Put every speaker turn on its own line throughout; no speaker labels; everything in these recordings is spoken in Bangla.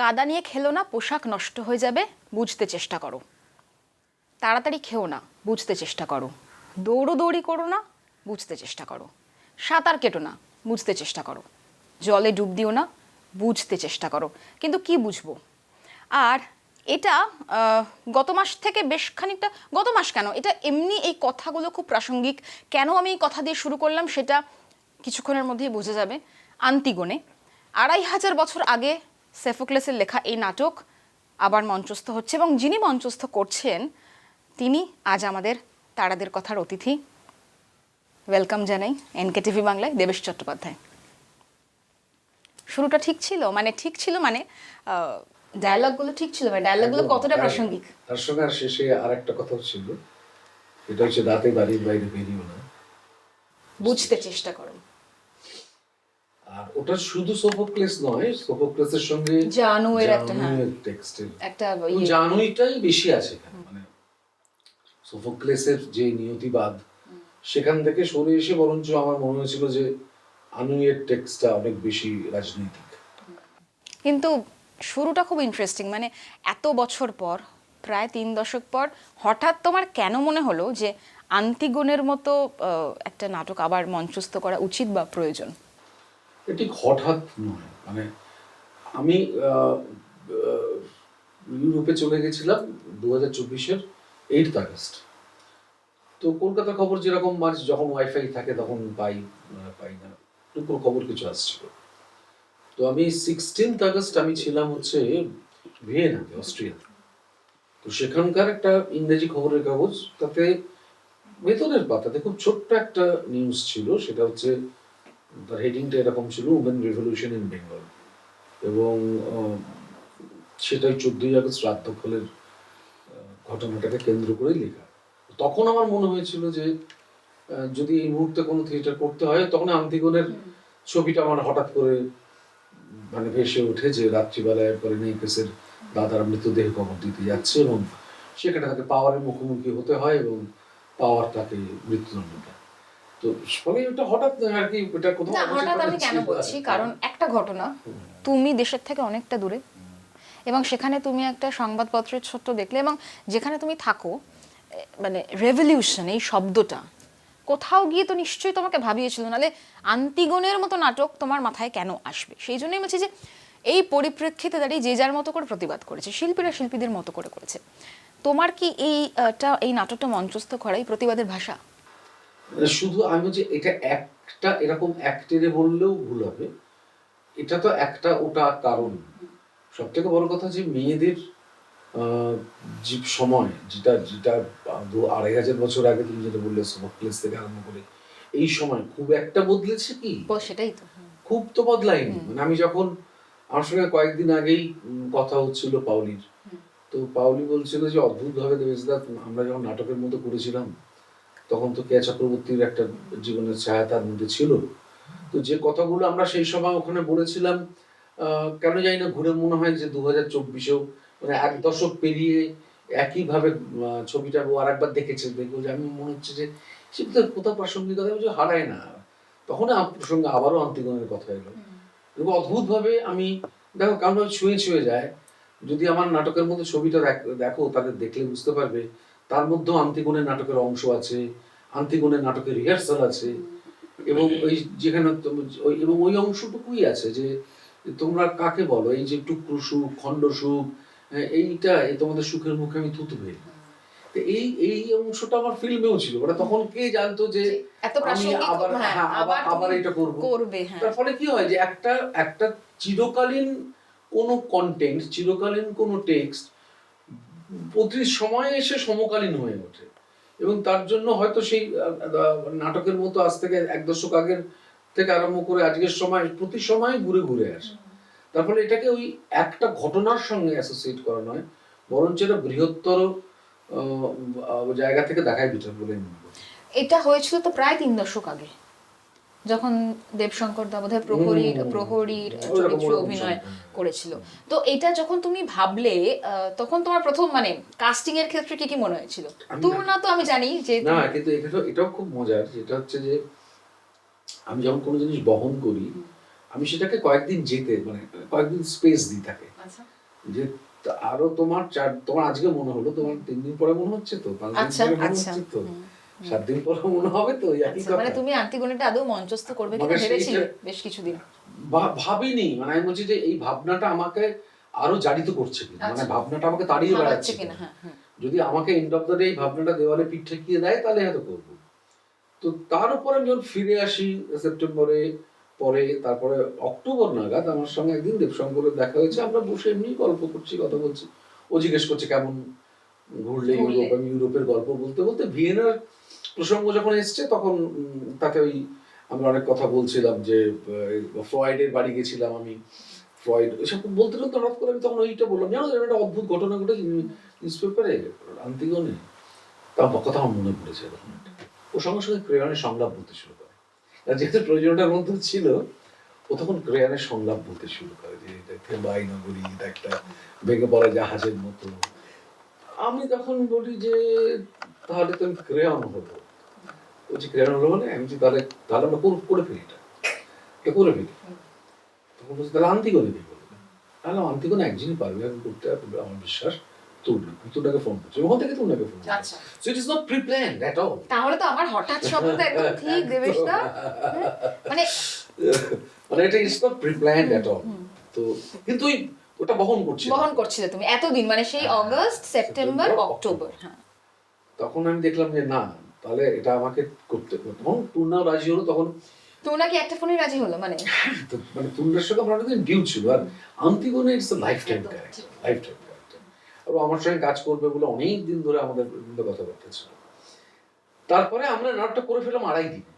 কাদা নিয়ে খেলো না, পোশাক নষ্ট হয়ে যাবে, বুঝতে চেষ্টা করো। তাড়াতাড়ি খেও না, বুঝতে চেষ্টা করো। দৌড়োদৌড়ি করো না, বুঝতে চেষ্টা করো। সাঁতার কেটো না, বুঝতে চেষ্টা করো। জলে ডুব দিও না, বুঝতে চেষ্টা করো। কিন্তু কি বুঝব? আর এটা গত মাস থেকে বেশ খানিকটা, গত মাস কেন? এটা এমনি এই কথাগুলো খুব প্রাসঙ্গিক। কেন আমি এই কথা দিয়ে শুরু করলাম সেটা কিছুক্ষণের মধ্যেই বোঝা যাবে। আন্তিগণে আড়াই হাজার বছর আগে সেফোক্লেসের লেখা এই নাটক আবার মঞ্চস্থ হচ্ছে এবং যিনি মঞ্চস্থ করছেন তিনি আজ আমাদের তারাদের কথার অতিথি। ওয়েলকাম জানাই এনকে টিভি বাংলায় দেবেশ চট্টোপাধ্যায়। শুরুটা ঠিক ছিল? মানে ঠিক ছিল মানে ডায়লগগুলো ঠিক ছিল মানে ডায়লগগুলো। কতটা প্রাসঙ্গিক?
তার সঙ্গে আর শেষে আর একটা কথাও ছিল এটা হচ্ছে রাতে বাড়ির বাইরে বেরিয়েও না।
বুঝতে চেষ্টা করো।
আর ওটা শুধু সোফোক্লেস নয় সোফোক্লেসের সঙ্গে
জানুয়ের একটা, হ্যাঁ।
টেক্সটের।
একটা ইয়ে।
জানুইটাই বেশি আছে মানে সোফোক্লেসের যে নিয়তিবাদ সেখান থেকে সরে এসে বরঞ্চ আমার মনে হয়েছিল যে আনুয়ের টেক্সটটা অনেক বেশি রাজনৈতিক।
কিন্তু শুরুটা খুব ইন্টারেস্টিং মানে এত বছর পর প্রায় তিন দশক পর হঠাৎ তোমার কেন মনে হলো যে আন্তিগুণের মতো একটা নাটক আবার মঞ্চস্থ করা উচিত বা প্রয়োজন?
এটি হঠাৎ নয়। মানে আমি ইউরোপে চলে গেছিলাম দু হাজার চব্বিশের এইট আগস্ট। তো কলকাতার খবর যেরকম মাঝ যখন ওয়াইফাই থাকে তখন পাই পাই না। টুকরো খবর কিছু আসছিল। তো আমি সিক্সটিন্থ আগস্ট আমি ছিলাম হচ্ছে ভিয়েনাতে, অস্ট্রিয়াতে। তো সেখানকার একটা ইংরেজি খবরের কাগজ, তাতে ভেতরের পাতাতে খুব ছোট্ট একটা নিউজ ছিল, সেটা হচ্ছে তার হেডিংটা এরকম ছিল উমেন রেভলিউশন ইন বেঙ্গল এবং সেটাই চোদ্দই আগস্ট রাতদখলের ঘটনাটাকে কেন্দ্র করেই লেখা। তখন আমার মনে হয়েছিল যে যদি এই মুহূর্তে কোনো থিয়েটার করতে হয় তখন আন্তিগণের ছবিটা আমার হঠাৎ করে মানে ভেসে ওঠে যে রাত্রিবেলায় পরে নেইকেসের দাদার মৃতদেহ কবর দিতে যাচ্ছে এবং সেখানে তাকে পাওয়ারের মুখোমুখি হতে হয় এবং পাওয়ার তাকে মৃত্যুদণ্ড দেয়। তো ফলে ওটা হঠাৎ আর কি এটা কোথাও
না হঠাৎ আমি কেন বলছি? কারণ একটা ঘটনা তুমি দেশের থেকে অনেকটা দূরে এবং সেখানে তুমি একটা সংবাদপত্রের ছোট্ট দেখলে এবং যেখানে তুমি থাকো মানে রেভলিউশন এই শব্দটা কোথাও গিয়ে তো নিশ্চয়ই তোমাকে ভাবিয়েছিল নালে আন্তিগণের মতো নাটক তোমার মাথায় কেন আসবে? সেই জন্যই বলছি যে এই পরিপ্রেক্ষিতে দাঁড়িয়ে যে যার মতো করে প্রতিবাদ করেছে শিল্পীরা শিল্পীদের মতো করে করেছে তোমার কি এইটা এই নাটকটা মঞ্চস্থ করাই প্রতিবাদের ভাষা?
শুধু আমি বলছি এটা একটা এরকম একটেরে বললেও ভুল হবে। এটা তো একটা ওটা কারণ। সব থেকে বড় কথা যে মেয়েদের আহ, সময় যেটা যেটা দু আড়াই হাজার বছর আগে তুমি যেটা বললে সোমক্লেস থেকে আরম্ভ করে এই সময় খুব একটা বদলেছে কি?
সেটাই তো।
খুব তো বদলায়নি। মানে আমি যখন আমার সঙ্গে কয়েকদিন আগেই কথা হচ্ছিল পাউলির তো পাউলি বলছিল যে অদ্ভুত ভাবে দেবেশদা আমরা যখন নাটকের মতো করেছিলাম তখন তো কেয়া চক্রবর্তীর একটা জীবনের ছায়া তার মধ্যে ছিল। তো যে কথাগুলো আমরা সেই সময় ওখানে বলেছিলাম কেন জানি না ঘুরে মনে হয় যে দু হাজার চব্বিশেও মানে এক দশক পেরিয়ে একইভাবে ছবিটা ও আর একবার দেখেছে। দেখব যে আমি মনে হচ্ছে যে সেটা কোথাও প্রাসঙ্গিকতা যে হারায় না। তখন প্রসঙ্গে আবারও আন্তিগণের কথা এলো। এবং অদ্ভুতভাবে আমি দেখো কারণ ছুঁয়ে ছুঁয়ে যায় যদি আমার নাটকের মধ্যে ছবিটা দেখো তাদের দেখলে বুঝতে পারবে তার মধ্যেও আন্তিগুণের নাটকের অংশ আছে আন্তিগুণের নাটকের রিহার্সাল আছে এবং ওই যেখানে এবং ওই অংশটুকুই আছে যে তোমরা কাকে বলো? এই যে টুকরো সুখ খণ্ড সুখ এইটা তোমাদের সুখের মুখে আমি থুতু ফেলি এই এই অংশটা আমার ফিল্মেও ছিল। ওরা তখন কে জানতো যে আমি আবার
হ্যাঁ,
হ্যাঁ, আবার
আবার
আবার এটা করব।
করবে হ্যাঁ।
তার ফলে কি হয় যে একটা একটা চিরকালীন কোনো কন্টেন্ট চিরকালীন কোনো টেক্সট প্রতি সময়ে এসে সমকালীন হয়ে ওঠে। এবং তার জন্য হয়তো সেই নাটকের মতো আজ থেকে এক দশক আগের থেকে আরম্ভ করে আজকের সময় প্রতি সময় ঘুরে ঘুরে আসে। তার ফলে এটাকে ওই একটা ঘটনার সঙ্গে অ্যাসোসিয়েট করা নয় বরঞ্চ এটা বৃহত্তর জায়গা থেকে দেখায় বিচার বলে
এটা হয়েছিল তো প্রায় তিন দশক আগে। যখন দেবশঙ্কর দা বোধহয় প্রহরীর প্রহরীর চরিত্রে অভিনয় করেছিল। তো এটা যখন তুমি ভাবলে তখন তোমার প্রথম মানে কাস্টিং এর ক্ষেত্রে কি কি মনে হয়েছিল?
আমি
তুলনা তো আমি জানি যে
না কিন্তু এটাও এটাও খুব মজার। যেটা হচ্ছে যে আমি যখন কোনো জিনিস বহন করি আমি সেটাকে কয়েকদিন যেতে মানে কয়েকদিন স্পেস দিই তাকে।
আচ্ছা।
যে তা- আরও তোমার চার তোমার আজকে মনে হলো তোমার তিন দিন পরে মনে হচ্ছে তো? পাঁচ দিন
আচ্ছা,
পরে মনে
আচ্ছা।
হচ্ছে তো? সাত দিন পরে মনে হবে তো একই
আচ্ছা,
কথা।
মানে তুমি আদৌ মঞ্চস্থ করবে কিনা
মানে
ভেবেছিলে? বেশ কিছুদিন।
ভাবিনি মানে আমি বলছি যে এই ভাবনাটা আমাকে আরও জারিত করছে কিনা মানে
আচ্ছা।
ভাবনাটা আমাকে তাড়িয়ে বেড়াচ্ছে
কিনা হ্যাঁ হ্যাঁ।
যদি আমাকে এন্ড অফ দ্য ডে এই ভাবনাটা দেওয়ালে পিঠ ঠেকিয়ে দেয় তাহলে হয়তো করব। তো তার উপর আমি যখন ফিরে আসি সেপ্টেম্বরে পরে তারপরে অক্টোবর নাগাদ আমার সঙ্গে একদিন দেবশঙ্করের দেখা হয়েছে আমরা বসে এমনি গল্প করছি কথা বলছি। ও জিজ্ঞেস করছে কেমন ঘুরলে
ঘুরলে।
ইউরোপ আমি ইউরোপের গল্প বলতে বলতে ভিয়েনার প্রসঙ্গ যখন এসছে তখন তাকে ওই আমরা অনেক কথা বলছিলাম যে আহ, ফ্রয়েডের বাড়ি গেছিলাম আমি। ফ্রয়েড এসব বলতে বলতে হঠাৎ করে আমি তখন ওইটা বললাম জানো এরকম একটা অদ্ভুত ঘটনা ঘটেছে নিউজ পেপারে আন্তিগণে তার কথা আমার মনে পড়েছে একটা। ও সঙ্গে সঙ্গে ক্রেয়নের সংলাপ বলতে শুরু করে। আর যেহেতু প্রয়োজনটার মধ্যে ছিল ও তখন ক্রেয়নের সংলাপ বলতে শুরু করে যে এটা থেবাই নগরী এটা একটা ভেঙে পড়া জাহাজের মতো। আমি তখন বলি যে তাহলে তো আমি ক্রেয়ন হলো মানে আমি তাহলে তাহলে আমরা করে- করে ফেলি এটা? এটা করে ফেলি তখন বলছি তাহলে আন্তিগণে দিই বলবে তাহলে আন্তিগণে একজনই পারবে আমি করতে আমার বিশ্বাস তুলনাকে ফোন করছি ওখান থেকে তুলনাকে ফোন
আচ্ছা।
So it is not pre at all
তাহলে তো আমার হঠাৎ শব্দ একদম ঠিক দেবেশ দা। মানে
মানে এটা is not preplanned at all তো কিন্তু ওই ওটা বহন
বহন করছিলে তুমি। এতদিন মানে সেই
হ্যাঁ,
অগস্ট সেপ্টেম্বর
সেপ্টেম্বর,
অক্টোবর হ্যাঁ।
তখন আমি দেখলাম যে না তাহলে এটা আমাকে করতে হবে। তখন টুনাও রাজি হলো তখন
নাকি একটা ফোনে রাজি হলো মানে?
মানে সঙ্গে আমার অনেকদিন ডিউ ছিল আর Antigone it's lifetime character lifetime character আর আমার সঙ্গে কাজ করবে বলে অনেক দিন ধরে আমাদের মধ্যে কথাবার্তা ছিল। তারপরে আমরা নাটকটা করে ফেলাম আড়াই দিনে।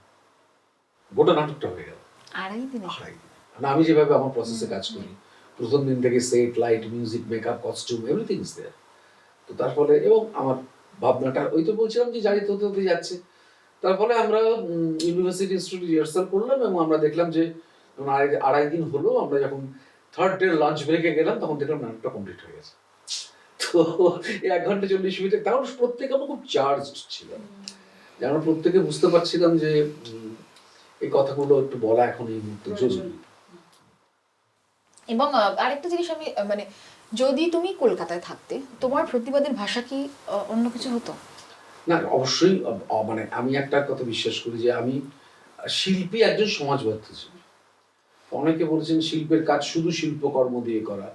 গোটা নাটকটা হয়ে গেল।
আড়াই দিনে?
আড়াই দিনে। মানে আমি যেভাবে আমার প্রসেসে কাজ করি প্রথম দিন থেকে set light music makeup costume everything is there তো তার ফলে এবং আমার ভাবনাটা। ওই তো বলছিলাম যে জারি হতে হতে যাচ্ছে। তার ফলে আমরা ইউনিভার্সিটি ইনস্টিটিউট রিহার্সাল করলাম এবং আমরা দেখলাম যে আড়াই দিন হলো আমরা যখন থার্ড ডে লাঞ্চ ব্রেকে গেলাম তখন দেখলাম নাটকটা কমপ্লিট হয়ে গেছে। তো এক ঘণ্টা চল্লিশ মিনিটে তখন প্রত্যেকে আমরা খুব চার্জ ছিলাম যে আমরা প্রত্যেকে বুঝতে পারছিলাম যে এই কথাগুলো একটু বলা এখন এই মুহূর্তে জরুরি।
এবং আরেকটা জিনিস আমি মানে যদি তুমি কলকাতায় থাকতে, তোমার প্রতিবাদের ভাষা কি অন্য কিছু হতো?
না, অবশ্যই মানে আমি একটা কথা বিশ্বাস করি যে আমি শিল্পী একজন সমাজবদ্ধ শিল্পী অনেকে বলেছেন শিল্পের কাজ শুধু শিল্পকর্ম দিয়ে করা।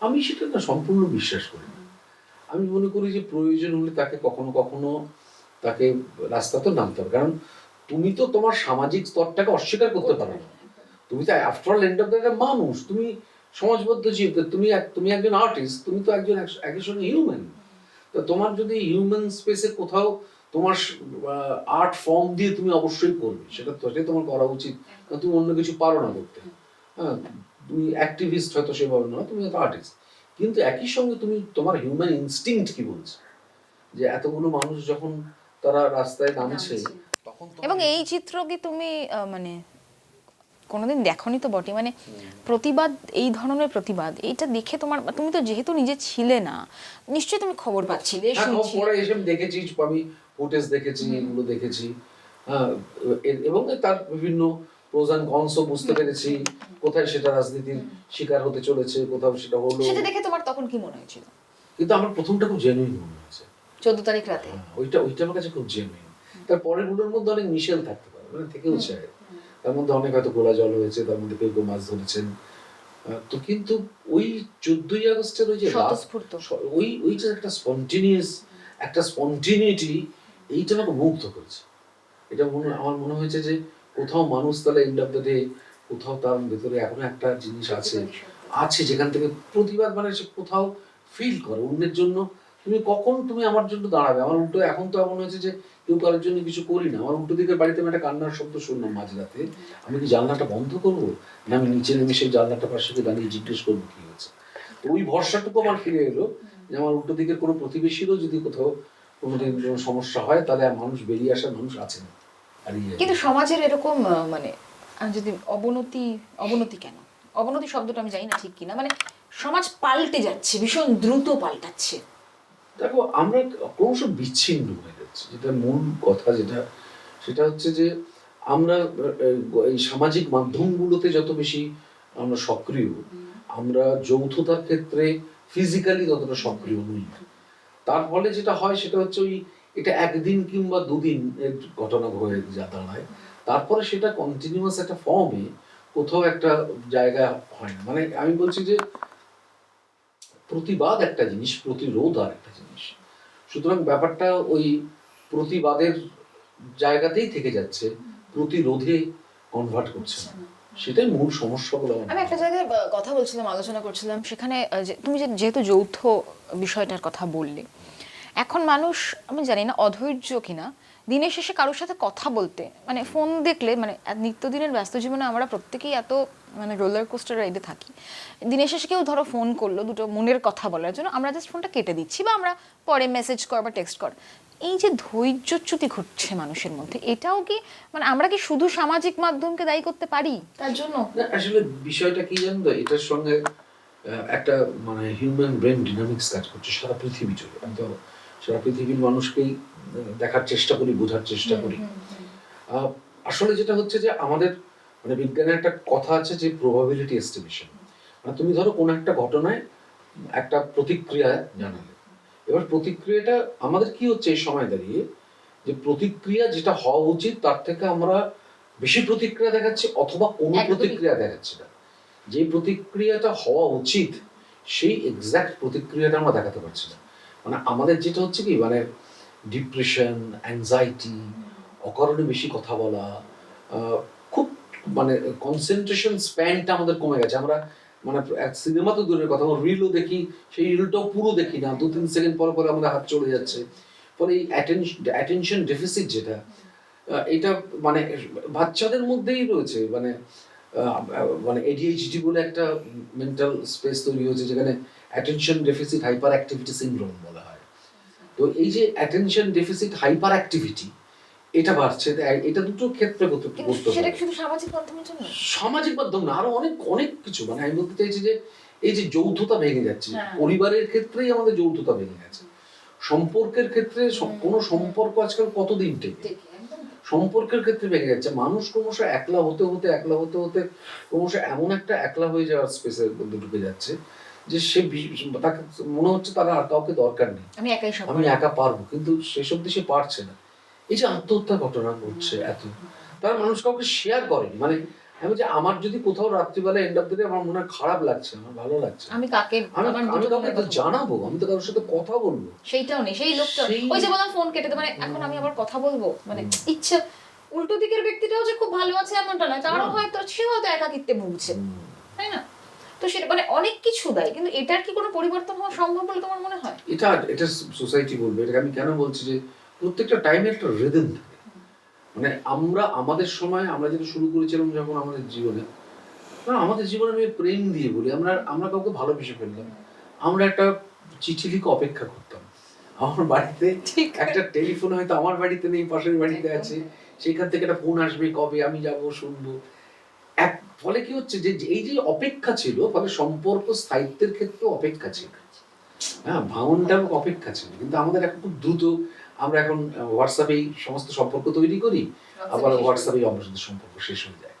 আমি সেটা না, সম্পূর্ণ বিশ্বাস করি না। আমি মনে করি যে প্রয়োজন হলে তাকে কখনো কখনো তাকে রাস্তাতে নামতে হবে। কারণ তুমি তো তোমার সামাজিক স্তরটাকে অস্বীকার করতে পারো না। তুমি তো after all end of the মানুষ। তুমি সমাজবদ্ধ জীব তুমি তুমি একজন আর্টিস্ট তুমি তো একজন একই সঙ্গে হিউম্যান তো তোমার যদি হিউম্যান স্পেসে কোথাও তোমার আর্ট ফর্ম দিয়ে তুমি অবশ্যই করবে সেটা তো সেটাই তোমার করা উচিত কারণ তুমি অন্য কিছু পারো না করতে। হ্যাঁ তুমি অ্যাক্টিভিস্ট হয়তো সেভাবে নয় তুমি হয়তো আর্টিস্ট কিন্তু একই সঙ্গে তুমি তোমার হিউম্যান ইনস্টিংক্ট কি বলছে? যে এতগুলো মানুষ যখন তারা রাস্তায় নামছে তখন
এবং এই চিত্র কি তুমি আহ, মানে কোনোদিন দেখনি তো বটে? মানে প্রতিবাদ এই ধরনের প্রতিবাদ এইটা দেখে তোমার তুমি তো যেহেতু নিজে ছিলে না নিশ্চয়ই তুমি খবর পাচ্ছিলে
পরে দেখেছি আমি ফুটেজ দেখেছি এগুলো দেখেছি। হ্যাঁ এবং তার বিভিন্ন প্রোজ অ্যান্ড কনসও বুঝতে পেরেছি কোথায় সেটা রাজনীতির শিকার হতে চলেছে কোথাও সেটা হলো।
সেটা দেখে তোমার তখন কি মনে হয়েছিল?
কিন্তু আমার প্রথমটা খুব জেনুইন মনে হয়েছে।
চোদ্দ তারিখ রাতে?
হ্যাঁ, ওইটা ওইটা আমার কাছে খুব জেনুইন তার পরেরগুলোর মধ্যে অনেক মিশেল থাকতে পারে মানে থেকেও চায় তার মধ্যে অনেক হয়তো গোলা জল হয়েছে তার মধ্যে কেউ কেউ মাছ ধরেছেন। তো কিন্তু ওই চোদ্দই আগস্টের ওই যে ওই ওই যে একটা স্পন্টিনিয়াস একটা স্পন্টিনিটি এইটা আমাকে মুগ্ধ করেছে। এটা মনে আমার মনে হয়েছে যে কোথাও মানুষ তাহলে এন্ড অফ দ্য ডে কোথাও তার ভেতরে এখনও একটা জিনিস আছে আছে যেখান থেকে প্রতিবাদ মানে সে কোথাও ফিল করে। অন্যের জন্য তুমি কখন তুমি আমার জন্য দাঁড়াবে? আমার উল্টো এখন তো এমন হয়েছে যে কেউ কারোর জন্য কিছু করি না। আমার উল্টো দিকের বাড়িতে আমি একটা কান্নার শব্দ শুনলাম মাঝরাতে। আমি কি জানলাটা বন্ধ করব? না, আমি নিচে নেমে সেই জানলাটা পাশে দাঁড়িয়ে জিজ্ঞেস করব কি হয়েছে? তো ওই ভরসাটুকু আমার ফিরে এলো যে আমার উল্টো দিকের কোনো প্রতিবেশীরও যদি কোথাও কোনো সমস্যা হয়, তাহলে মানুষ বেরিয়ে আসার মানুষ আছে আর ইয়ে
কিন্তু সমাজের এরকম মানে যদি অবনতি অবনতি কেন? অবনতি শব্দটা আমি জানি না ঠিক কিনা। মানে সমাজ পাল্টে যাচ্ছে, ভীষণ দ্রুত পাল্টাচ্ছে।
দেখো আমরা ক্রমশ বিচ্ছিন্ন হয়ে যাচ্ছি। যেটা মূল কথা যেটা সেটা হচ্ছে যে আমরা এই সামাজিক মাধ্যমগুলোতে যত বেশি আমরা সক্রিয় আমরা যৌথতার ক্ষেত্রে ফিজিক্যালি ততটা সক্রিয় নই। তার ফলে যেটা হয় সেটা হচ্ছে ওই এটা একদিন কিংবা দুদিন এর ঘটনা হয়ে যা দাঁড়ায়। তারপরে সেটা কন্টিনিউয়াস একটা ফর্মে কোথাও একটা জায়গা হয় না। মানে আমি বলছি যে প্রতিবাদ একটা জিনিস প্রতিরোধ আর একটা সুতরাং ব্যাপারটা ওই প্রতিবাদের জায়গাতেই থেকে যাচ্ছে প্রতিরোধে কনভার্ট করছে না। সেটাই মূল সমস্যা বলে
আমি একটা জায়গায় কথা বলছিলাম আলোচনা করছিলাম সেখানে তুমি যে যেহেতু যৌথ বিষয়টার কথা বললে এখন মানুষ আমি জানি না অধৈর্য কিনা দিনের শেষে কারোর সাথে কথা বলতে মানে ফোন দেখলে মানে নিত্যদিনের ব্যস্ত জীবনে আমরা প্রত্যেকেই এত মানে রোলার কোস্টার রাইডে থাকি দিনের শেষে কেউ ধরো ফোন করল দুটো মনের কথা বলার জন্য আমরা জাস্ট ফোনটা কেটে দিচ্ছি বা আমরা পরে মেসেজ কর বা টেক্সট কর এই যে ধৈর্যচ্যুতি ঘটছে মানুষের মধ্যে এটাও কি মানে আমরা কি শুধু সামাজিক মাধ্যমকে দায়ী করতে পারি? তার জন্য।
আসলে বিষয়টা কি জানো এটার সঙ্গে একটা মানে হিউম্যান ব্রেন ডিনামিক্স কাজ করছে সারা পৃথিবী জুড়ে। আমি তো সারা পৃথিবীর মানুষকেই দেখার চেষ্টা করি বোঝার চেষ্টা করি। আহ, আসলে যেটা হচ্ছে যে আমাদের মানে বিজ্ঞানের একটা কথা আছে যে প্রবাবিলিটি এস্টিমেশন মানে তুমি ধরো কোন একটা ঘটনায় একটা প্রতিক্রিয়া জানালে এবার প্রতিক্রিয়াটা আমাদের কি হচ্ছে এই সময় দাঁড়িয়ে? যে প্রতিক্রিয়া যেটা হওয়া উচিত তার থেকে আমরা বেশি প্রতিক্রিয়া দেখাচ্ছি অথবা কোনো। প্রতিক্রিয়া দেখাচ্ছি না। যে প্রতিক্রিয়াটা হওয়া উচিত সেই এক্সাক্ট প্রতিক্রিয়াটা আমরা দেখাতে পারছি না। মানে আমাদের যেটা হচ্ছে কি মানে ডিপ্রেশন অ্যাংজাইটি অকারণে বেশি কথা বলা খুব মানে কনসেন্ট্রেশন স্প্যানটা আমাদের কমে গেছে। আমরা মানে এক সিনেমা তো দূরের কথা রিলও দেখি, সেই রিলটাও পুরো দেখি না, দু তিন সেকেন্ড পর পরে আমাদের হাত চলে যাচ্ছে। ফলে এই অ্যাটেনশন ডেফিসিট যেটা এটা মানে বাচ্চাদের মধ্যেই রয়েছে মানে মানে এডিএইচডি বলে একটা মেন্টাল স্পেস তৈরি হয়েছে, যেখানে attention deficit hyperactivity syndrome বলা হয়। তো এই যে অ্যাটেনশন ডেফিসিট হাইপার অ্যাক্টিভিটি এটা বাড়ছে এটা দুটো ক্ষেত্রে করতে
সেটা শুধু সামাজিক মাধ্যমের জন্য।
সামাজিক মাধ্যম না আরও অনেক অনেক কিছু। মানে আমি বলতে চাইছি যে এই যে যৌথতা ভেঙে যাচ্ছে
হ্যাঁ।
পরিবারের ক্ষেত্রেই আমাদের যৌথতা ভেঙে গেছে। সম্পর্কের ক্ষেত্রে স- কোনো সম্পর্ক আজকাল কতদিন টেকে? সম্পর্কের ক্ষেত্রে ভেঙে যাচ্ছে। মানুষ ক্রমশ একলা হতে হতে একলা হতে হতে ক্রমশ এমন একটা একলা হয়ে যাওয়ার স্পেসের মধ্যে ঢুকে যাচ্ছে যে সে তাকে মনে হচ্ছে তার আর কাউকে দরকার নেই।
আমি একাই
আমি একা পারব কিন্তু সেসব দেশে পারছে না। এই যে আত্মহত্যা ঘটনা ঘটছে এত তার মানুষ কাউকে শেয়ার করেনি। মানে আমি বলছি আমার যদি কোথাও রাত্রিবেলা এন্ড অফ দিলে আমার মনে হয় খারাপ লাগছে আমার ভালো লাগছে।
আমি কাকে
আমি আমি কাউকে তো জানাব আমি তো কারোর সাথে কথা বলব।
সেইটাও নেই সেই লোকটা ওই যে বললাম ফোন কেটে মানে এখন আমি আবার কথা বলব। মানে ইচ্ছা উল্টো দিকের ব্যক্তিটাও যে খুব ভালো আছে এমনটা নয় তারও হয়তো সে হয়তো একাকিত্বে ভুগছে তাই না? তো সেটা মানে অনেক কিছু দেয় কিন্তু এটার কি কোনো পরিবর্তন হওয়া সম্ভব বলে তোমার মনে হয়?
এটা এটা সোসাইটি বলবে। এটাকে আমি কেন বলছি যে প্রত্যেকটা টাইমে একটা রিদম থাকে। মানে আমরা আমাদের সময় আমরা যেটা শুরু করেছিলাম যখন আমাদের জীবনে না আমাদের জীবনে আমি প্রেম দিয়ে বলি আমরা আমরা কাউকে ভালোবেসে ফেললাম আমরা একটা চিঠি লিখে অপেক্ষা করতাম। আমার বাড়িতে
ঠিক।
একটা টেলিফোন হয়তো আমার বাড়িতে নেই পাশের বাড়িতে আছে। সেখান থেকে একটা ফোন আসবে কবে আমি যাব শুনব। এক ফলে কি হচ্ছে যে এই যে অপেক্ষা ছিল ফলে সম্পর্ক স্থায়িত্বের ক্ষেত্রে অপেক্ষা ছিল। হ্যাঁ ভাঙনটার অপেক্ষা ছিল। কিন্তু আমাদের এখন খুব দ্রুত আমরা এখন হোয়াটসঅ্যাপেই সমস্ত সম্পর্ক তৈরি করি আবার হোয়াটসঅ্যাপেই আমাদের সম্পর্ক শেষ হয়ে যায়।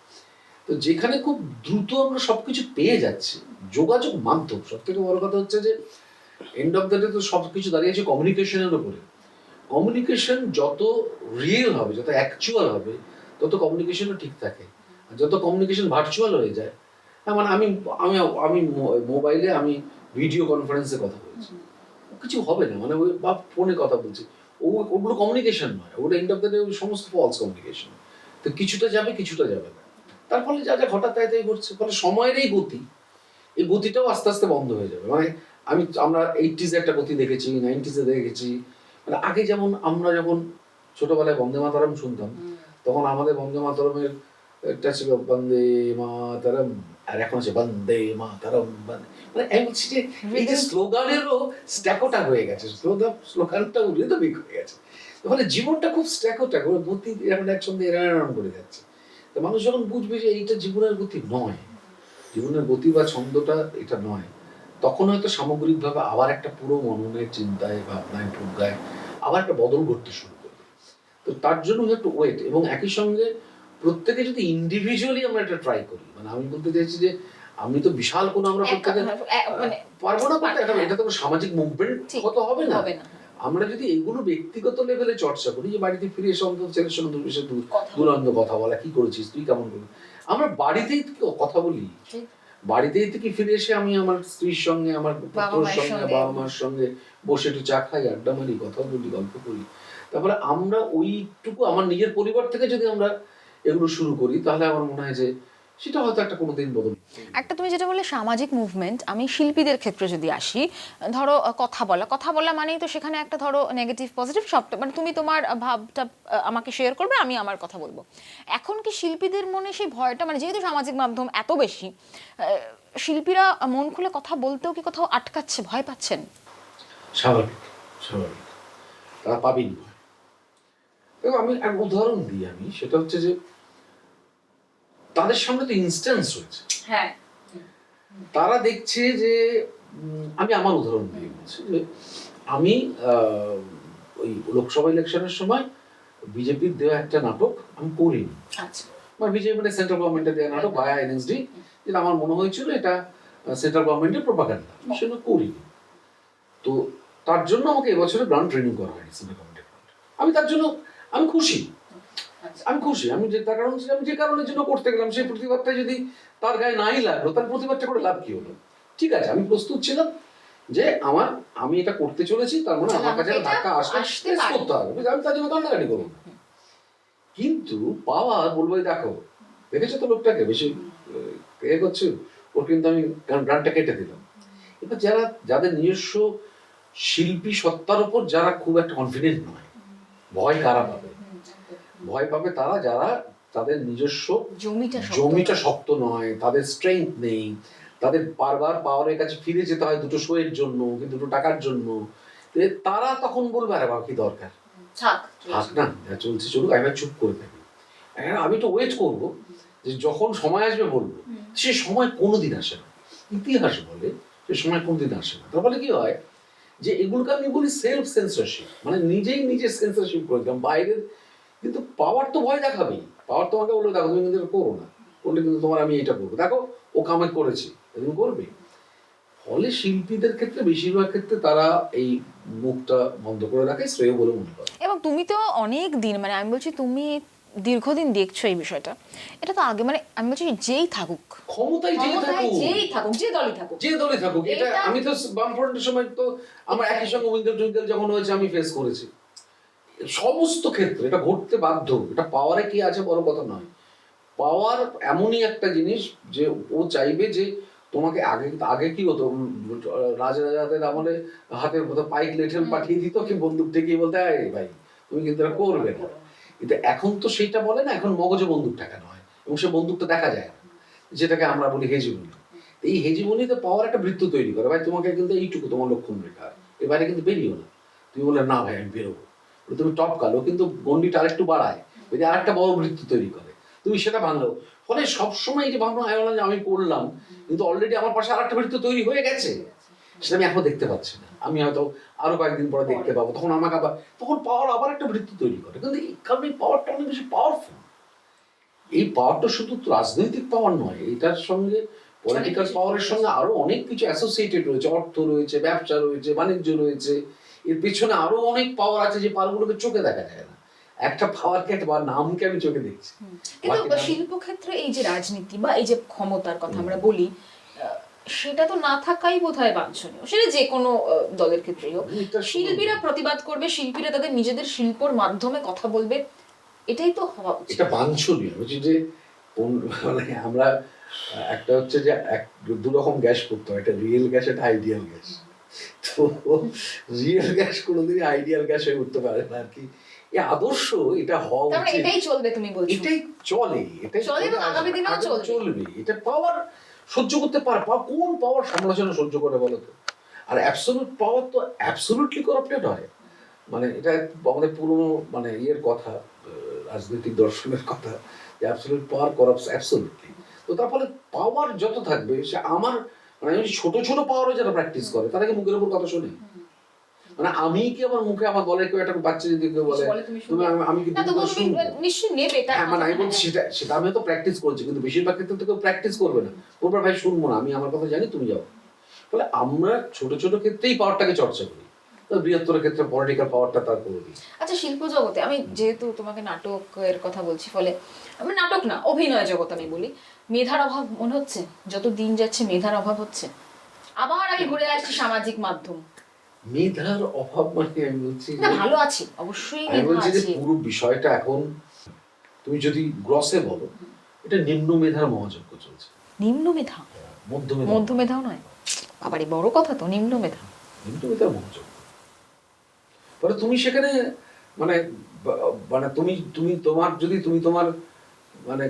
তো যেখানে খুব দ্রুত আমরা সবকিছু পেয়ে যাচ্ছি যোগাযোগ মাধ্যম সব থেকে বড় কথা হচ্ছে যে এন্ড অফ দ্য ডে তো সব কিছু দাঁড়িয়েছে কমিউনিকেশনের উপরে। কমিউনিকেশন যত রিয়েল হবে যত অ্যাকচুয়াল হবে তত কমিউনিকেশনও ঠিক থাকে। আর যত কমিউনিকেশন ভার্চুয়াল হয়ে যায় হ্যাঁ মানে আমি আমি আমি মোবাইলে আমি ভিডিও কনফারেন্সে কথা বলছি। কিছু হবে না মানে ওই বা ফোনে কথা বলছি। ওগুলো কমিউনিকেশন নয়। ওটা এন্ড অফ দ্য ডে সমস্ত ফলস কমিউনিকেশন তো কিছুটা যাবে কিছুটা যাবে না। তার ফলে যা যা ঘটার তাই তাই ঘটছে। ফলে সময়ের এই গতি এই গতিটাও আস্তে আস্তে বন্ধ হয়ে যাবে। মানে আমি আমরা এইটিজে একটা গতি দেখেছি নাইনটিজে দেখেছি। মানে আগে যেমন আমরা যখন ছোটবেলায় বন্দে মাতারাম শুনতাম তখন আমাদের বন্দে মাতারামের একটা ছিল বন্দে মাতারাম আর এখন আছে বন্দে মাতারাম বন্দে মানে আমি বলছি যে এই যে স্লোগানেরও স্ট্যাকোটা হয়ে গেছে। স্লোগান স্লোগানটাও রিদমিক হয়ে গেছে। ফলে জীবনটা খুব স্ট্যাকোটা করে গতি এখন একসঙ্গে এরান করে যাচ্ছে। তো মানুষ যখন বুঝবে যে এইটা জীবনের গতি নয় জীবনের গতি বা ছন্দটা এটা নয় তখন হয়তো সামগ্রিকভাবে আবার একটা পুরো মননের চিন্তায় ভাবনায় প্রজ্ঞায় আবার একটা বদল ঘটতে শুরু করবে। তো তার জন্য একটু ওয়েট এবং একই সঙ্গে প্রত্যেকে যদি ইন্ডিভিজুয়ালি আমরা এটা ট্রাই করি মানে আমি বলতে চাইছি যে আমি তো বিশাল কোনো আমরা প্রত্যেকে
মানে
পারব না করতে এটা
হ্যাঁ।
তো সামাজিক মুভমেন্ট কত হবে না আমরা যদি এগুলো ব্যক্তিগত লেভেলে চর্চা করি যে বাড়িতে ফিরে এসে অন্তত ছেলের সঙ্গে দুই বিষয়ে দু-
কথা
বলা কি করেছিস তুই কেমন করবি আমরা বাড়িতেই তো কথা বলি। বাড়িতেই থেকে ফিরে এসে আমি আমার স্ত্রীর সঙ্গে আমার পুত্রর সঙ্গে
সঙ্গে।
বাবা মার সঙ্গে বসে একটু চা খাই আড্ডা মারি কথা বলি গল্প করি তারপরে আমরা ওইটুকু আমার নিজের পরিবার থেকে যদি আমরা এগুলো শুরু করি তাহলে আমার মনে হয় যে সেটা হয়তো একটা কোনোদিন বদল
একটা তুমি যেটা বললে সামাজিক মুভমেন্ট আমি শিল্পীদের ক্ষেত্রে যদি আসি ধরো কথা বলা। কথা বলা মানেই তো সেখানে একটা ধরো নেগেটিভ পজিটিভ সবটা মানে তুমি তোমার ভাবটা আমাকে শেয়ার করবে আমি আমার কথা বলব। এখন কি শিল্পীদের মনে সেই ভয়টা মানে যেহেতু সামাজিক মাধ্যম এত বেশি শিল্পীরা মন খুলে কথা বলতেও কি কোথাও আটকাচ্ছে ভয় পাচ্ছেন?
স্বাভাবিক স্বাভাবিক। তারা ভয়। আমি এক উদাহরণ দিই আমি সেটা হচ্ছে যে তাদের সামনে তো ইনস্ট্যান্স রয়েছে
হ্যাঁ।
তারা দেখছে যে আমি আমার উদাহরণ দিয়ে বলছি যে আমি ওই লোকসভা ইলেকশনের সময় বিজেপির দেওয়া একটা নাটক আমি করিনি।
আচ্ছা।
বা বিজেপি মানে সেন্ট্রাল গভর্নমেন্টের দেওয়া নাটক বায়া এনএসডি যেটা আমার মনে হয়েছিল এটা সেন্ট্রাল গভর্নমেন্টের প্রোপাগান্ডা সেটা করিনি। তো তার জন্য আমাকে এবছরে গ্রান্ট ট্রেনিং করা হয়নি সেন্ট্রাল গভর্নমেন্টের আমি তার জন্য আমি খুশি। আমি খুশি আমি যে তার কারণ আমি যে কারণের জন্য করতে গেলাম সেই প্রতিবাদটা যদি তার গায়ে নাই লাগল তার প্রতিবাদটা করে লাভ কি হলো? ঠিক আছে আমি প্রস্তুত ছিলাম যে আমার আমি এটা করতে চলেছি তার মানে আমার কাছে ধাক্কা
আসতে
করতে হবে। আমি তার জন্য কান্নাকাটি করব না। কিন্তু পাওয়ার বলব দেখো দেখেছ তো লোকটাকে বেশি এ করছে? ওর কিন্তু আমি গ্রান্টটা কেটে দিলাম। এবার যারা যাদের নিজস্ব শিল্পী সত্তার উপর যারা খুব একটা কনফিডেন্ট নয় ভয় কারা পাবে? ভয় পাবে তারা যারা তাদের নিজস্ব
জমিটা শক্ত
জমিটা
নয়।
শক্ত নয় তাদের স্ট্রেংথ নেই তাদের বারবার পাওয়ারের কাছে ফিরে যেতে হয় দুটো শোয়ের জন্য দুটো টাকার জন্য। তারা তখন বলবে আরে বাবা কি দরকার?
থাক
না চলছে চলুক আমি চুপ করে থাকি। আমি তো ওয়েট করব যে যখন সময় আসবে বলব সে সময় কোনোদিন আসে না। ইতিহাস বলে সে সময় কোনোদিন আসে না। তার ফলে কি হয় যে এগুলোকে আমি বলি সেলফ সেন্সরশিপ মানে নিজেই নিজে সেন্সরশিপ করে দিলাম। বাইরের কিন্তু পাওয়ার তো ভয় দেখাবেই। পাওয়ার তোমাকে বলবে দেখো তুমি কিন্তু করো না। করলে কিন্তু তোমার আমি এটা করব। দেখো ও কামাই করেছে তুমি করবে। ফলে শিল্পীদের ক্ষেত্রে বেশিরভাগ ক্ষেত্রে তারা এই মুখটা বন্ধ করে রাখে শ্রেয় বলে মনে করে।
এবং তুমি তো অনেক দিন মানে আমি বলছি তুমি দীর্ঘদিন দেখছ এই বিষয়টা। এটা তো আগে মানে আমি বলছি যেই থাকুক।
ক্ষমতায় যে থাকুক।
যেই থাকুক যে দলই থাকুক।
যে দলে থাকুক। এটা আমি তো বামফ্রন্টের সময় তো আমার একই সঙ্গে উইঙ্কেল টুইঙ্কেল যখন হয়েছে আমি ফেস করেছি। সমস্ত ক্ষেত্রে এটা ঘটতে বাধ্য এটা পাওয়ারে কি আছে বড় কথা নয়। পাওয়ার এমনই একটা জিনিস যে ও চাইবে যে তোমাকে আগে আগে কি হতো উম, রাজরাজাদের আমলে হাতের মতো পাইক লেঠেল পাঠিয়ে দিত কি বন্দুক ঠেকিয়ে বলতে এই ভাই তুমি কিন্তু এটা করবে না। কিন্তু এখন তো সেইটা বলে না এখন মগজে বন্দুক ঠেকানো হয় এবং সে বন্দুকটা দেখা যায় না যেটাকে আমরা বলি হেজিমনি। এই হেজিমনিতে পাওয়ার একটা বৃত্ত তৈরি করে ভাই তোমাকে কিন্তু এইটুকু তোমার লক্ষণ রেখা এবারে কিন্তু বেরিয়েও না। তুমি বললে না ভাই আমি বেরোবো। বলে তুমি টপ কালো, কিন্তু গন্ডিটা আরেকটু বাড়ায়। ওই যে আরেকটা বড় বৃত্ত তৈরি করে। তুমি সেটা ভাঙলো। ফলে সবসময় যে ভাবনা আমি বললাম যে আমি করলাম, কিন্তু অলরেডি আমার পাশে আরেকটা বৃত্ত তৈরি হয়ে গেছে। সেটা আমি এখনও দেখতে পাচ্ছি না। আমি হয়তো আরও কয়েকদিন পরে দেখতে পাবো। তখন আমাকে আবার তখন পাওয়ার আবার একটা বৃত্তি তৈরি করে। কিন্তু এই কারণে এই পাওয়ারটা অনেক বেশি পাওয়ারফুল এই পাওয়ারটা শুধু রাজনৈতিক পাওয়ার নয়, এটার সঙ্গে পলিটিক্যাল পাওয়ারের সঙ্গে আরও অনেক কিছু অ্যাসোসিয়েটেড রয়েছে। অর্থ রয়েছে, ব্যবসা রয়েছে, বাণিজ্য রয়েছে। এর পিছনে আরও অনেক পাওয়ার আছে যে পাওয়ারগুলোকে চোখে দেখা যায় না। একটা পাওয়ারকে বা নামকে আমি চোখে দেখছি।
কিন্তু শিল্পক্ষেত্রে এই যে রাজনীতি বা এই যে ক্ষমতার কথা আমরা বলি সেটা তো না থাকাই বোধ হয় বাঞ্ছনীয়। সেটা যে কোনো দলের ক্ষেত্রেই হোক। শিল্পীরা প্রতিবাদ করবে শিল্পীরা তাদের নিজেদের শিল্পর মাধ্যমে কথা বলবে এটাই তো হওয়া
এটা বাঞ্ছনীয়। বলছি যে মানে আমরা একটা হচ্ছে যে এক দু রকম গ্যাস করতে হয়। একটা রিয়েল গ্যাস একটা আইডিয়াল গ্যাস। তো রিয়েল গ্যাস কোনোদিনই আইডিয়াল গ্যাস হয়ে উঠতে পারে না আর কি। এই আদর্শ এটা হওয়া
মানে
উচিত।
এটাই চলবে তুমি বলছো।
এটাই চলে এটাই
চলে এবং আগামী দিনেও চলবে।
চলবে। এটা পাওয়ার সহ্য করতে পারে। কোন পাওয়ার সমালোচনা সহ্য করে বলো তো? আর অ্যাবসলুট পাওয়ার তো অ্যাবসলুটলি করাপ্টেড হয়। মানে এটা আমাদের পুরনো মানে ইয়ের কথা রাজনৈতিক দর্শনের কথা যে অ্যাবসলুট পাওয়ার করাপস অ্যাবসলুটলি তো তার ফলে পাওয়ার যত থাকবে সে আমার মানে ছোট ছোট পাওয়ারও যারা প্র্যাকটিস করে তারা কি মুখের উপর কথা শোনে? মানে আমি কি আমার মুখে আমার কেউ একটা বাচ্চা যদি কেউ বলে
তুমি
আমি- কি?
নিশ্চয়ই নেবে
হ্যাঁ মানে আমি বলছি সেটা সেটা আমি তো প্র্যাকটিস করছি কিন্তু বেশিরভাগ ক্ষেত্রে তো কেউ প্র্যাকটিস করবে না। ওরপর ভাই শুনব না আমি আমার কথা জানি তুমি যাও। ফলে আমরা ছোট ছোট ক্ষেত্রেই পাওয়ারটাকে চর্চা করি। বৃহত্তর ক্ষেত্রে পলিটিক্যাল পাওয়ারটা তার করে দিই।
আচ্ছা শিল্প জগতে আমি যেহেতু তোমাকে নাটকের কথা বলছি ফলে আমি নাটক না অভিনয় জগৎ আমি বলি মেধার অভাব মনে হচ্ছে? যত দিন যাচ্ছে মেধার অভাব হচ্ছে। আবার আমি ঘুরে আসছি সামাজিক মাধ্যম।
মেধার অভাব মানে আমি বলছি
না ভালো আছি অবশ্যই
আমি
মেধা
বলছি যে
আছে।
পুরো বিষয়টা এখন তুমি যদি গ্রসে বলো এটা নিম্ন মেধার মহাযজ্ঞ চলছে।
নিম্ন মেধা?
মধ্য মেধা।
মধ্য মেধাও নয়? বাবারে বড় কথা তো নিম্ন মেধা।
নিম্ন মেধার মহাযজ্ঞ। পরে তুমি সেখানে মানে মানে তুমি তুমি তোমার যদি তুমি তোমার মানে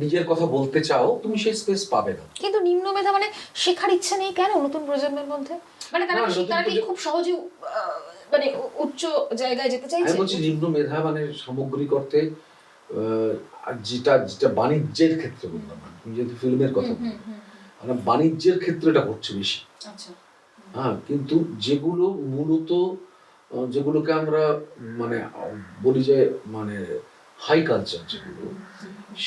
নিজের কথা বলতে চাও তুমি সেই স্পেস পাবে না।
কিন্তু নিম্ন মেধা মানে শেখার ইচ্ছা নেই কেন নতুন প্রজন্মের মধ্যে? মানে তারা তারা কি খুব সহজে মানে উচ্চ জায়গায় যেতে চাইছে।
আমি বলছি নিম্ন মেধা মানে সামগ্রিক অর্থে যেটা যেটা বাণিজ্যের ক্ষেত্রে বললাম তুমি যদি ফিল্মের কথা বলো মানে বাণিজ্যের ক্ষেত্রে এটা ঘটছে বেশি।
আচ্ছা।
হ্যাঁ কিন্তু যেগুলো মূলত যেগুলোকে আমরা মানে বলি যে মানে হাই কালচার যেগুলো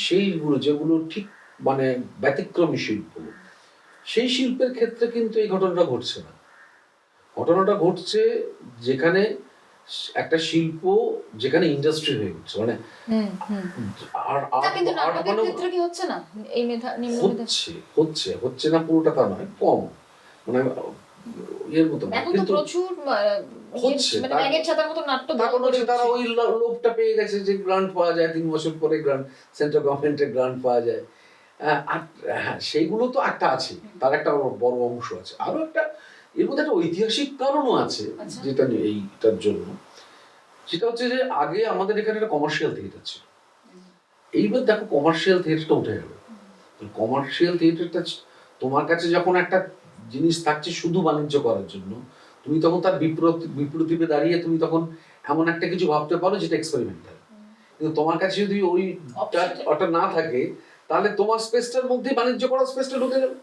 সেইগুলো যেগুলো ঠিক মানে ব্যতিক্রমী শিল্প সেই শিল্পের ক্ষেত্রে কিন্তু এই ঘটনাটা ঘটছে না। ঘটনাটা ঘটছে যেখানে একটা শিল্প যেখানে ইন্ডাস্ট্রি হয়ে গেছে মানে আর
কি হচ্ছে না? এই মেধা
হচ্ছে হচ্ছে হচ্ছে না পুরোটা তা নয় কম। মানে এর মতো কিন্তু
প্রচুর
হচ্ছে,
মানে ছাতার মতো নাট্য
কারণ হচ্ছে তারা ওই লোভটা পেয়ে গেছে যে গ্রান্ট পাওয়া যায় তিন বছর পরে গ্রান্ট সেন্ট্রাল গভর্নমেন্টের গ্রান্ট পাওয়া যায়। আর হ্যাঁ সেইগুলো তো একটা আছে তার একটা বড় অংশ আছে। আরও একটা এর মধ্যে একটা ঐতিহাসিক কারণও আছে
আচ্ছা।
যেটা এইটার জন্য। সেটা হচ্ছে যে আগে আমাদের এখানে একটা কমার্শিয়াল থিয়েটার ছিল। এইবার দেখো কমার্শিয়াল থিয়েটারটা উঠে গেল। কমার্শিয়াল থিয়েটারটা তোমার কাছে যখন একটা জিনিস থাকছে শুধু বাণিজ্য করার জন্য তুমি তখন তার বিপ্রতি দাঁড়িয়ে তুমি তখন এমন একটা কিছু ভাবতে পারো যেটা এক্সপেরিমেন্টাল কিন্তু তোমার কাছে যদি
Option-
ওটা না থাকে তাহলে তোমার স্পেসটার মধ্যে বাণিজ্য করার স্পেসটা ঢুকে যাবে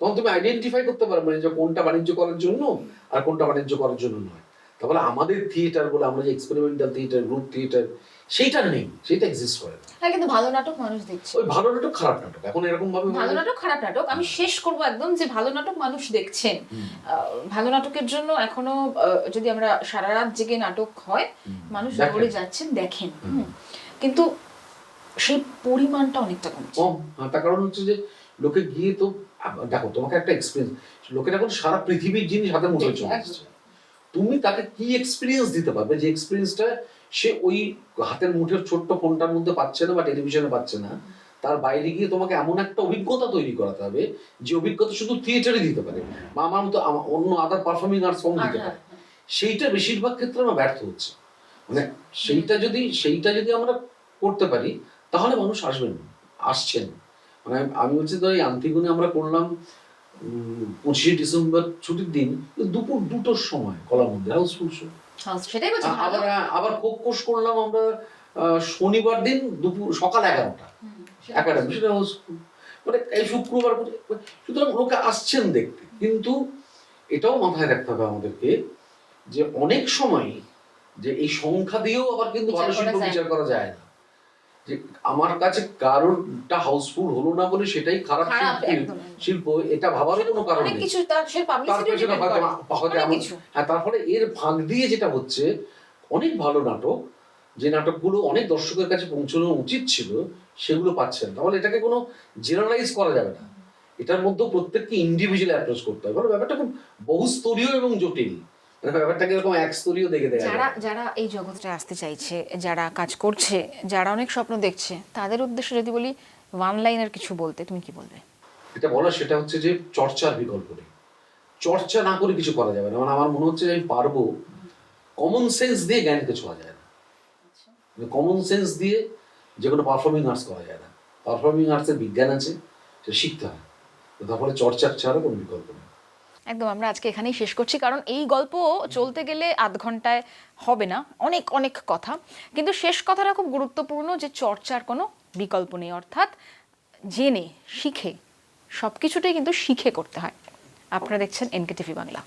তখন তুমি আইডেন্টিফাই করতে পারবে মানে যে কোনটা বাণিজ্য করার জন্য আর কোনটা বাণিজ্য করার জন্য নয়। তারপরে আমাদের থিয়েটার বলে আমরা যে এক্সপেরিমেন্টাল থিয়েটার গ্রুপ থিয়েটার সেইটা নেই সেটা এক্সিস্ট করে না।
হ্যাঁ কিন্তু ভালো নাটক মানুষ দেখছে।
ওই ভালো নাটক খারাপ নাটক। এখন এরকম ভাবে
ভালো নাটক খারাপ নাটক। আমি শেষ করব একদম যে ভালো নাটক মানুষ দেখছেন। ভালো নাটকের জন্য এখনও যদি আমরা সারা রাত জেগে নাটক হয় মানুষ। দৌড়ে যাচ্ছেন দেখেন। কিন্তু সেই পরিমাণটা অনেকটা কমছে।
কম। হ্যাঁ, তার কারণ হচ্ছে যে লোকে গিয়ে তো দেখো তোমাকে একটা এক্সপিরিয়েন্স লোকের এখন সারা পৃথিবীর জিনিস হাতের মুঠোয় চলে আসছে। তুমি তাকে কি এক্সপিরিয়েন্স দিতে পারবে? যে এক্সপিরিয়েন্সটা সে ওই হাতের মুঠের ছোট্ট ফোনটার মধ্যে পাচ্ছে না বা টেলিভিশনে পাচ্ছে না তার বাইরে গিয়ে তোমাকে এমন একটা অভিজ্ঞতা তৈরি করাতে হবে যে অভিজ্ঞতা শুধু থিয়েটারে দিতে পারে বা আমার মতো অন্য আদার পারফর্মিং আর্টস ফর্ম দিতে পারে। সেইটা বেশিরভাগ ক্ষেত্রে আমরা ব্যর্থ হচ্ছে। মানে সেইটা যদি সেইটা যদি আমরা করতে পারি তাহলে মানুষ আসবেন আসছেন। মানে আমি- বলছি তো এই আন্তিগুনে আমরা করলাম পঁচিশে ডিসেম্বর ছুটির দিন দুপুর দুটোর সময় কলা মন্দির হাউসফুল শো
সেটাই বলছি
আবার আবার কোষ করলাম আমরা শনিবার দিন দুপুর সকাল এগারোটা। একাডেমি সেটা মানে এই শুক্রবার সুতরাং লোকে আসছেন দেখতে। কিন্তু এটাও মাথায় রাখতে হবে আমাদেরকে যে অনেক সময় যে এই সংখ্যা দিয়েও আবার কিন্তু ভালো শিল্প বিচার করা যায় না। যে আমার কাছে কারোরটা হাউসফুল হলো না বলে সেটাই খারাপ শিল্প এটা ভাবারও কোনো কারণ নেই।
কিছু
হ্যাঁ তারপরে এর ফাঁক দিয়ে যেটা হচ্ছে অনেক ভালো নাটক যে নাটকগুলো অনেক দর্শকের কাছে পৌঁছানো উচিত ছিল সেগুলো পাচ্ছেন তাহলে এটাকে কোনো জেনারেলাইজ করা যাবে না। এটার মধ্যে প্রত্যেককে ইন্ডিভিজুয়াল অ্যাপ্রোচ করতে হবে। ব্যাপারটা খুব বহুস্তরীয় এবং জটিল। ব্যাপারটাকে এরকম এক দেখে দেয়
যারা যারা এই জগৎটা আসতে চাইছে যারা কাজ করছে যারা অনেক স্বপ্ন দেখছে তাদের উদ্দেশ্যে যদি বলি ওয়ান লাইনের কিছু বলতে তুমি কি বলবে?
এটা বলা সেটা হচ্ছে যে চর্চার বিকল্প নেই। চর্চা না করে কিছু করা যাবে না। মানে আমার মনে হচ্ছে যে আমি পারব কমন সেন্স দিয়ে জ্ঞানকে ছোঁয়া যায় না। কমন সেন্স দিয়ে যে কোনো পারফর্মিং আর্টস করা যায় না। পারফর্মিং আর্টসের বিজ্ঞান আছে সেটা শিখতে হয়। তারপরে চর্চার ছাড়া কোনো বিকল্প নেই।
একদম, আমরা আজকে এখানেই শেষ করছি। কারণ এই গল্প চলতে গেলে আধ ঘন্টায় হবে না। অনেক অনেক কথা। কিন্তু শেষ কথাটা খুব গুরুত্বপূর্ণ যে চর্চার কোনো বিকল্প নেই। অর্থাৎ জেনে, শিখে সব কিছুটাই কিন্তু শিখে করতে হয়। আপনারা দেখছেন এনকে টিভি বাংলা।